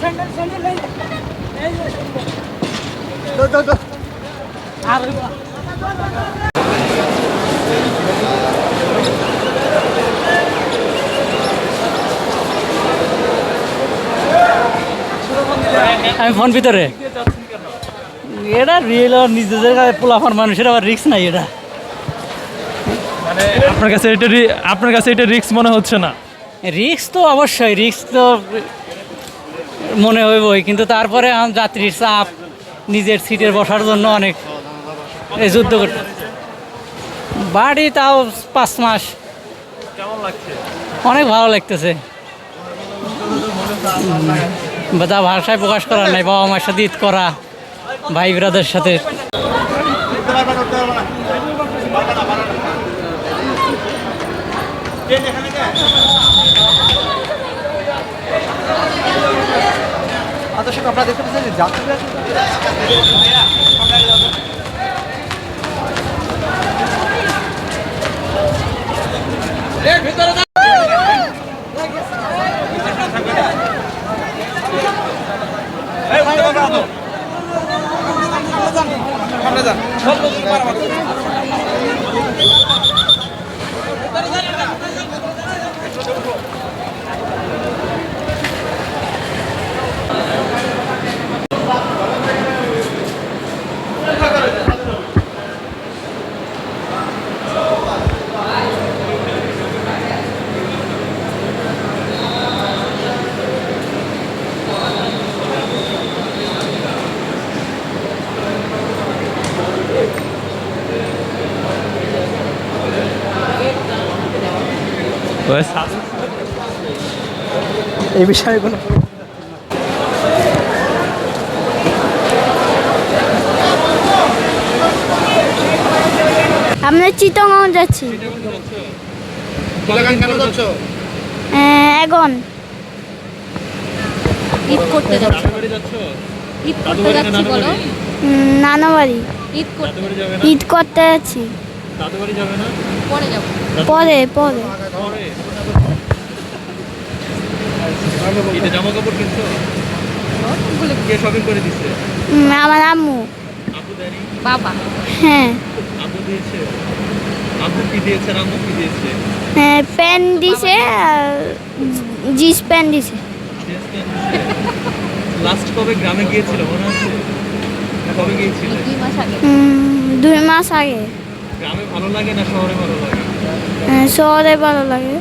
Sandal sandal এই যে। এই যে স্যান্ডেল। আর ওই বা- আমি ফোন ভিতরে। এটা রিয়েল আর নিজেদের গায়ে পোলাফান মানুষের আবার রিস্ক নাই এটা। আপনার কাছে এটা রি- আপনার কাছে এটা রিস্ক মনে হচ্ছে না? রিস্ক তো অবশ্যই রিস্ক তো মনে হইবই কিন্তু তারপরে যাত্রীর চাপ নিজের সিটের বসার জন্য অনেক এই যুদ্ধ করতে। বাড়ি তাও পাঁচ মাস। কেমন লাগছে? অনেক ভালো লাগতেছে। বা যা ভাষায় প্রকাশ করার নাই বাবা মার সাথে ঈদ করা ভাই ব্রাদের সাথে। আপনারা দেখতে পাচ্ছেন যে যাত্রীরা সব লোক এই বিষয়ে কোনো আমরা চিতগাঁও যাচ্ছি। এখন ঈদ করতে যাচ্ছি। ঈদ করতে যাচ্ছি বলো। উম, নানা বাড়ি ঈদ করতে ঈদ করতে যাচ্ছি। দাদুবাড়ি যাবে না? পরে যাব। পরে পরে। ঈদে জামা কাপড় কিনছো? কে শপিং করে দিচ্ছে আমার আম্মু। আব্বু দেয়নি? বাবা। হ্যাঁ। আব্বু দিয়েছে। আব্বু কি দিয়েছে আম্মু কি দিয়েছে? হ্যাঁ, প্যান্ট দিছে আর জিন্স প্যান্ট দিছে। লাস্ট কবে গ্রামে গিয়েছিল মনে আছে? কবে গিয়েছিল? দুই মাস আগে। দুই মাস আগে। গ্রামে ভালো লাগে না শহরে ভালো লাগে? আহ, শহরে ভালো লাগে।